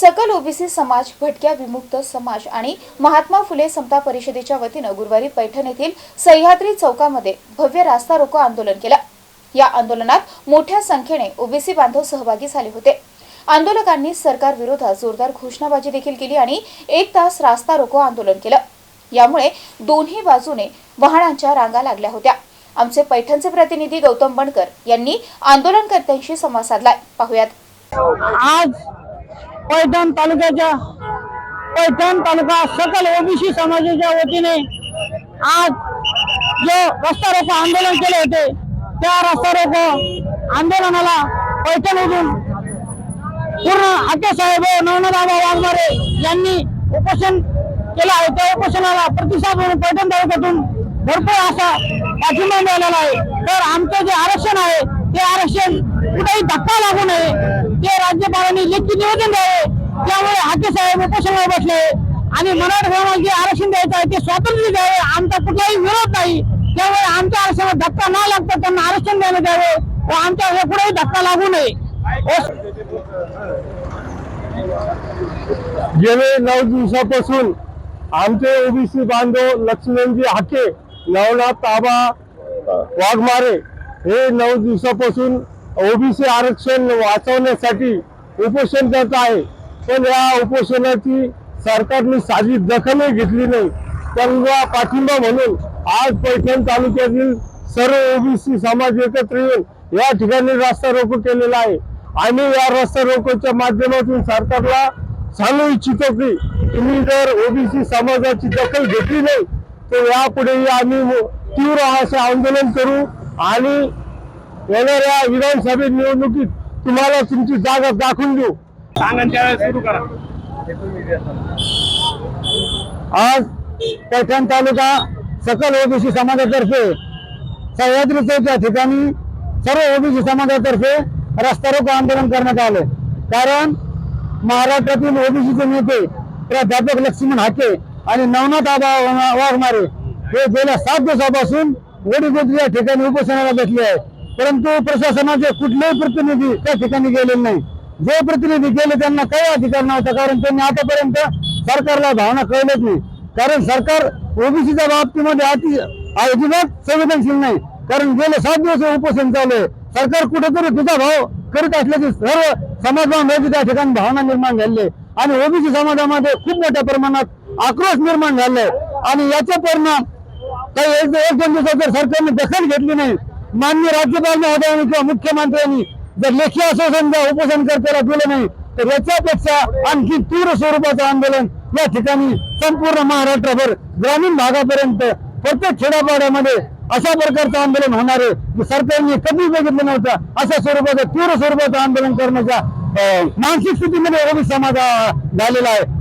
सकल ओबीसी समाज भटक्या विमुक्त समाज आणि महात्मा फुले समता परिषदेच्या वतीनं गुरुवारी पैठण येथील सह्याद्री चौकामध्ये भव्य रास्ता रोको आंदोलन केलं. या आंदोलनात मोठ्या संख्येने ओबीसी बांधव सहभागी झाले होते. आंदोलकांनी सरकार विरोधात जोरदार घोषणाबाजी देखील केली आणि एक तास रास्ता रोको आंदोलन केलं. यामुळे दोन्ही बाजूने वाहनांच्या रांगा लागल्या होत्या. आमचे पैठणचे प्रतिनिधी गौतम बनकर यांनी आंदोलनकर्त्यांशी संवाद साधलाय. पाहुयात. आज पैठण तालुक्याच्या पैठण तालुका सकल ओबीसी समाजाच्या वतीने आज जो रस्ता रोको आंदोलन केले होते त्या रस्ता रोको आंदोलनाला पैठणमधून पूर्ण आत्यासाहेब नवनाथाबा वाघमारे यांनी उपोषण केलं आहे. त्या उपोषणाला प्रतिसाद म्हणून पैठण तालुक्यातून भरपूर असा पाठिंबा मिळालेला आहे. तर आमचं जे आरक्षण आहे ते आरक्षण कुठेही धक्का लागू नये. ते राज्यपालांनी लेखी निवेदन द्यावे. त्यामुळे हाके साहेब उपोषणावर बसले. आणि मराठा जे आरक्षण द्यायचं आहे ते स्वातंत्र्य द्यावे. आमचा कुठलाही विरोध नाही. त्यामुळे आमच्या आरक्षणाला धक्का न लागता त्यांना आरक्षण द्यायला द्यावे व आमच्या कुठेही धक्का लागू नये. गेले नऊ दिवसापासून आमचे ओबीसी बांधव लक्ष्मणजी हाके नवनाथ ताबा वाघमारे हे नऊ दिवसापासून ओबीसी आरक्षण वाचवण्यासाठी उपोषण करत आहे. पण या उपोषणाची सरकारने साधी दखलही घेतली नाही. त्यांना पाठिंबा म्हणून आज पैठण तालुक्यातील सर्व ओबीसी समाज एकत्र येऊन या ठिकाणी रस्ता रोको केलेला आहे. आणि या रस्ता रोकोच्या माध्यमातून सरकारला सांगू इच्छितो की तुम्ही जर ओबीसी समाजाची दखल घेतली नाही तर यापुढेही आम्ही तीव्र असे आंदोलन करू आणि येणाऱ्या विधानसभा निवडणुकीत तुम्हाला तुमची जागा दाखवून देऊ. आज पैठण तालुका सकल ओबीसी समाजातर्फे सह्याद्री चौक या ठिकाणी सर्व ओबीसी समाजातर्फे रस्ता रोको आंदोलन करण्यात आले. कारण महाराष्ट्रातील ओबीसीचे नेते प्राध्यापक लक्ष्मण हाके आणि नवनाथ आबा वाघमारे हे गेल्या सात दिवसापासून वडीगोद्री या ठिकाणी उपोषणाला बसले आहे परंतु प्रशासनाचे कुठलेही प्रतिनिधी त्या ठिकाणी गेलेले नाही. जे प्रतिनिधी गेले त्यांना काही अधिकार नव्हता कारण त्यांनी आतापर्यंत सरकारला भावना कळलेच नाही. कारण सरकार ओबीसीच्या बाबतीमध्ये अति अजिबात संवेदनशील नाही. कारण गेले सात दिवस उपोषण चालू आहे सरकार कुठेतरी तुझा भाव करीत असल्याची सर्व समाज बांधवांची त्या ठिकाणी भावना निर्माण झाली. आहे आणि ओबीसी समाजामध्ये खूप मोठ्या प्रमाणात आक्रोश निर्माण झालाय आणि याचा परिणाम काही एक दोन दिवसात जर सरकारने दखल घेतली नाही माननीय राज्यपाल महोदयांनी किंवा मुख्यमंत्र्यांनी जर लेखी आश्वासन जर उपोषणकर्त्याला दिलं नाही तर याच्यापेक्षा आणखी तीव्र स्वरूपाचं आंदोलन या ठिकाणी संपूर्ण महाराष्ट्रभर ग्रामीण भागापर्यंत प्रत्येक खेड्यापाड्यामध्ये अशा प्रकारचं आंदोलन होणार आहे की सरकारने कधी बघितलं नव्हतं. अशा स्वरूपाचं तीव्र स्वरूपाचं आंदोलन करण्याच्या मानसिक स्थितीमध्ये ओबीसी समाज झालेला आहे.